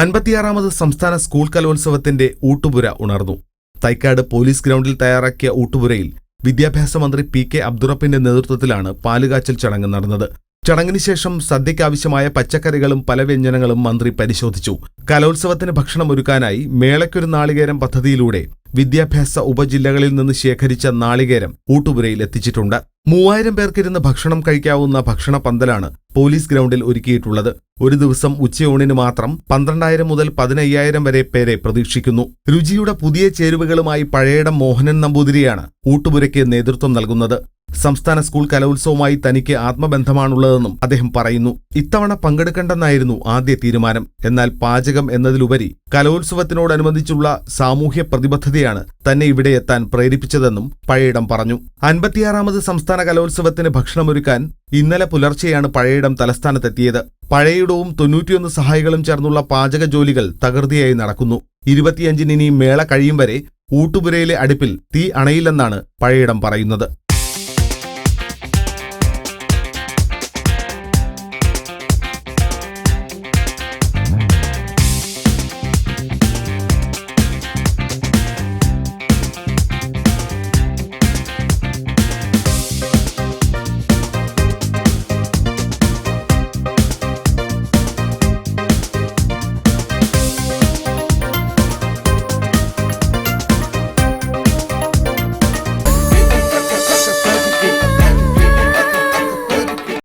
അൻപത്തിയാറാമത് സംസ്ഥാന സ്കൂൾ കലോത്സവത്തിന്റെ ഊട്ടുപുര ഉണർന്നു. തൈക്കാട് പോലീസ് ഗ്രൗണ്ടിൽ തയ്യാറാക്കിയ ഊട്ടുപുരയിൽ വിദ്യാഭ്യാസ മന്ത്രി പി കെ അബ്ദുറപ്പിന്റെ നേതൃത്വത്തിലാണ് പാലുകാച്ചൽ ചടങ്ങ് നടന്നത്. ചടങ്ങിന് ശേഷം സദ്യയ്ക്കാവശ്യമായ പച്ചക്കറികളും പല വ്യഞ്ജനങ്ങളും മന്ത്രി പരിശോധിച്ചു. കലോത്സവത്തിന് ഭക്ഷണം ഒരുക്കാനായി മേളയ്ക്കൊരു നാളികേരം പദ്ധതിയിലൂടെ വിദ്യാഭ്യാസ ഉപജില്ലകളിൽ നിന്ന് ശേഖരിച്ച നാളികേരം ഊട്ടുപുരയിൽ എത്തിച്ചിട്ടുണ്ട്. മൂവായിരം പേർക്കിരുന്ന് ഭക്ഷണം കഴിക്കാവുന്ന ഭക്ഷണ പന്തലാണ് പോലീസ് ഗ്രൗണ്ടിൽ ഒരുക്കിയിട്ടുള്ളത്. ഒരു ദിവസം ഉച്ചയൂണിന് മാത്രം പന്ത്രണ്ടായിരം മുതൽ പതിനയ്യായിരം വരെ പേരെ പ്രതീക്ഷിക്കുന്നു. രുചിയുടെ പുതിയ ചേരുവകളുമായി പഴയടം മോഹനൻ നമ്പൂതിരിയാണ് ഊട്ടുപുരയ്ക്ക് നേതൃത്വം നൽകുന്നത്. സംസ്ഥാന സ്കൂൾ കലോത്സവവുമായി തനിക്ക് ആത്മബന്ധമാണുള്ളതെന്നും അദ്ദേഹം പറയുന്നു. ഇത്തവണ പങ്കെടുക്കേണ്ടെന്നായിരുന്നു ആദ്യ തീരുമാനം. എന്നാൽ പാചകം എന്നതിലുപരി കലോത്സവത്തിനോടനുബന്ധിച്ചുള്ള സാമൂഹ്യ പ്രതിബദ്ധതയാണ് തന്നെ ഇവിടെ എത്താൻ പ്രേരിപ്പിച്ചതെന്നും പഴയിടം പറഞ്ഞു. അൻപത്തിയാറാമത് സംസ്ഥാന കലോത്സവത്തിന് ഭക്ഷണമൊരുക്കാൻ ഇന്നലെ പുലർച്ചെയാണ് പഴയിടം തലസ്ഥാനത്തെത്തിയത്. പഴയിടവും തൊണ്ണൂറ്റിയൊന്ന് സഹായികളും ചേർന്നുള്ള പാചക ജോലികൾ തകൃതിയായി നടക്കുന്നു. ഇരുപത്തിയഞ്ചിന് മേള കഴിയും വരെ ഊട്ടുപുരയിലെ അടുപ്പിൽ തീ അണയില്ലെന്നാണ് പഴയിടം പറയുന്നത്.